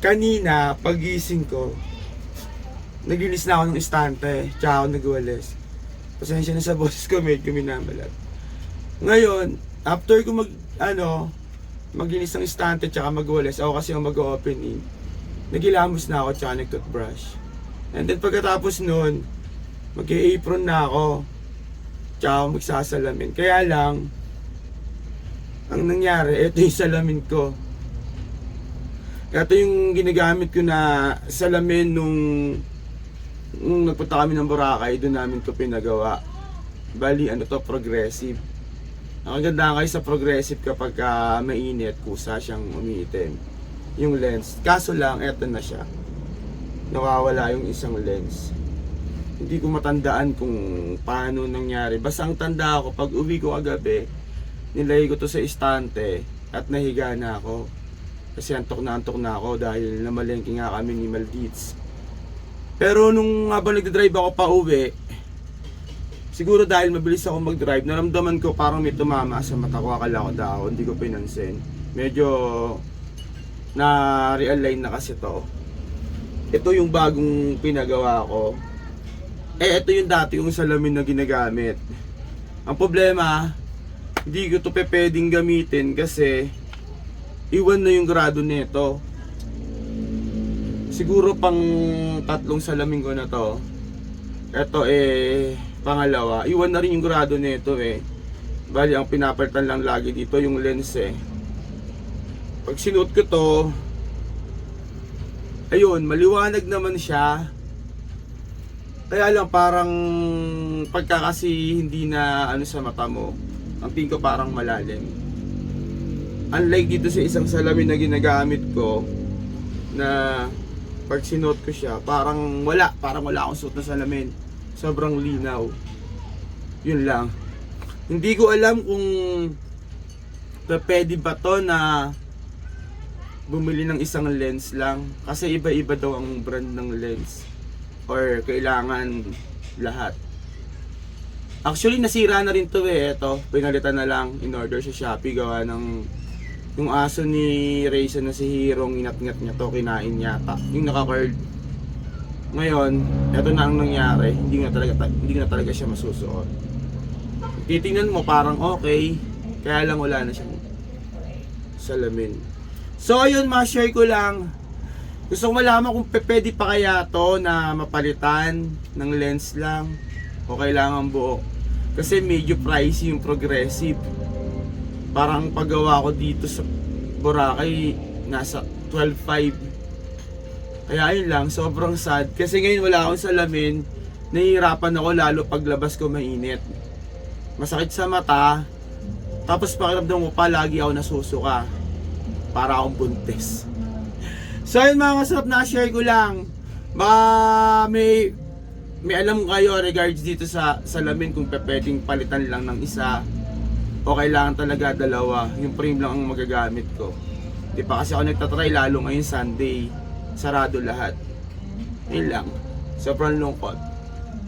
kanina, pagising ko, naglinis na ako ng istante, tsaka ako nagwalis. Pasensya na sa boses ko, medyo minamalat. Ngayon, after ko mag, ano, maglinis ng istante tsaka magwalis, ako kasi ang mag-opening, nagilamos na ako tsaka nag-toothbrush. And then pagkatapos nun, mag-apron na ako, tsaka ako magsasalamin. Kaya lang, ang nangyari, ito yung salamin ko. Ito yung ginagamit ko na salamin nung nung nagpunta kami ng Boracay, doon namin ko pinagawa. Bali, ano to, progressive. Ang ganda kayo sa progressive kapag ka mainit, kusa siyang umiitim. Yung lens. Kaso lang, eto na siya. Nawawala yung isang lens. Hindi ko matandaan kung paano nangyari. Basta ang tanda ko, pag uwi ko kagabi, nilagay ko to sa istante at nahiga na ako. Kasi antok na antok na ako dahil namalengke nga kami ni Maldives. Pero nung habang nagdadrive ako pa uwi, siguro dahil mabilis ako mag-drive, naramdaman ko parang may tumama sa mata ko. Akala ko daw, hindi ko pinansin. Medyo na-realign na kasi to. Ito yung bagong pinagawa ko. Eh, ito yung dati yung salamin na ginagamit. Ang problema, hindi ko to pe pwedeng gamitin kasi iwan na yung grado nito. Siguro pang tatlong salamin ko na to. Ito eh, pangalawa. Iwan na rin yung grado nito eh. Bali, ang pinapalitan lang lagi dito yung lens eh. Pag sinuot ko to, ayun, maliwanag naman siya. Kaya lang parang pagka kasi hindi na ano sa mata mo, ang tingin ko parang malalim. Unlike dito sa isang salamin na ginagamit ko, na pag sinuot ko siya, parang wala, parang wala akong suot na salamin. Sobrang linaw. Yun lang. Hindi ko alam kung pwede ba to na bumili ng isang lens lang. Kasi iba-iba daw ang brand ng lens. Or kailangan lahat. Actually, nasira na rin to eh. Ito, pinalitan na lang in order sa Shopee. Gawa ng yung aso ni Rayson na si Hero, ingat-ngat niya to, kinain yata. Yung naka-curl. Ngayon, eto na ang nangyari. Hindi nga talaga, ta- hindi na talaga siya masusuot. Titingnan mo parang okay. Kaya lang wala na siyang salamin. So, ayun, ma-share ko lang. Gusto ko malaman kung pwede pa kaya to na mapalitan ng lens lang o kailangan buo. Kasi medyo pricey yung progressive. Parang paggawa ko dito sa Boracay, nasa 12.5. Kaya yun lang, sobrang sad. Kasi ngayon wala akong salamin. Nahihirapan ako lalo paglabas ko mainit. Masakit sa mata. Tapos pakiramdam mo pa, lagi ako nasusuka. Para akong buntis. So yun mga kasarap na share ko lang. Baka may may alam kayo regards dito sa salamin kung pwedeng palitan lang ng isa o kailangan talaga dalawa. Yung frame lang ang magagamit ko. Di pa kasi ako nagtatry lalo ngayon Sunday. Sarado lahat. Yun lang. Sobrang lungkot.